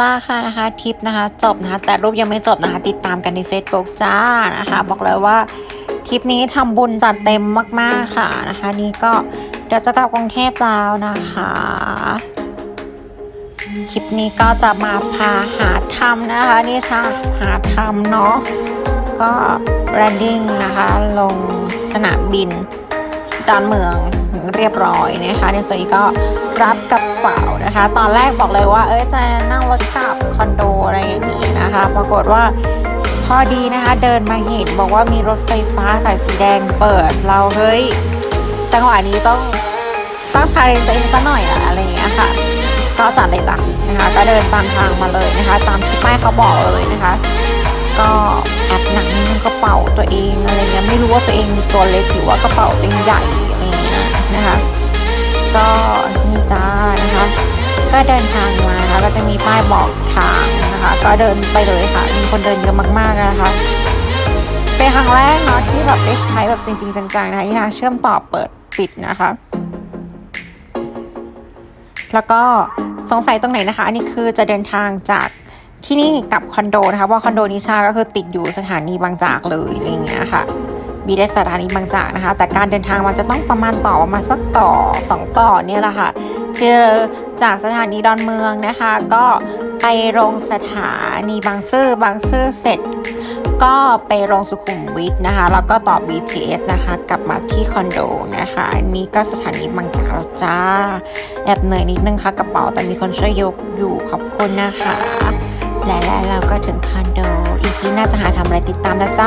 ป้าค่ะนะคะทริปนะคะ จบนะคะ แต่รูปยังไม่จบนะคะ ติดตามกันใน Facebook จ้านะคะ บอกเลยว่าทริปนี้ทำบุญจัดเต็มมาก ๆ ค่ะนะคะ นี่ก็เดี๋ยวจะกลับกรุงเทพแล้วนะคะ คลิปนี้ก็จะมาพาหาทำนะคะ นี่ค่ะหาทำเนาะก็แรนดิ้งนะคะ ลงสนามบิน ดอนเมืองเรียบร้อยนะคะในส่วนนี้ก็รับกระเป๋านะคะ ตอนแรกบอกเลยว่า เอ้ยจะนั่งรถกลับคอนโดอะไรอย่างนี้นะคะ ปรากฏว่าพอดีนะคะเดินมาเห็นบอกว่ามีรถไฟฟ้าสายสีแดงเปิดเราเฮ้ยจังหวะนี้ต้องต้องชาเลนตัวเองสักหน่อยอะอะไรอย่างเงี้ยค่ะ ก็จัดเลยจ้ะนะคะ ก็เดินตามทางมาเลยนะคะ ตามที่ป้ายเขาบอกเลยนะคะ ก็แอ กระเป๋าตัวเองอะไรเงี้ยไม่รู้ว่าตัวเองตัวเล็กหรือว่ากระเป๋าตัวเองใหญ่อะไรเงี้ยนะคะ ก็นี่จ้านะคะ ก็เดินทางมานะคะก็จะมีป้ายบอกทางนะคะ ก็เดินไปเลยค่ะ มีคนเดินเยอะมากๆนะคะเป็นครั้งแรกเนาะที่แบบได้ใช้แบบจริง ๆ จังๆนะคะที่ทางเชื่อมต่อเปิดปิดนะคะ แล้วก็สงสัยตรงไหนนะคะ อันนี้คือจะเดินทางจาก ที่นี่กับคอนโดนะคะเพราคอนโดนิชาก็คือติดอยู่สถานีบางจากเลยอะไรอย่างเงี้ยค่ะมีได้สถานีบางจากนะคะ แต่การเดินทางมันจะต้องประมาณต่อประมาณสักต่อสองต่อเนี่ยแหละค่ะคือจากสถานีดอนเมืองนะคะ ก็ไปลงสถานีบางซื่อบางซื่อเสร็จ ก็ไปลงสุขุมวิทนะคะ แล้วก็ต่อ BTS นะคะ กลับมาที่คอนโดนะคะอันนี้ก็สถานีบางจากแล้วจ้าแอบเหนื่อยนิดนึงค่ะกระเป๋าแต่มีคนช่วยยกอยู่ขอบคุณนะคะ และแล้วเราก็ถึงคอนโด อีกทีน่าจะหาทำอะไรติดตามนะจ๊ะ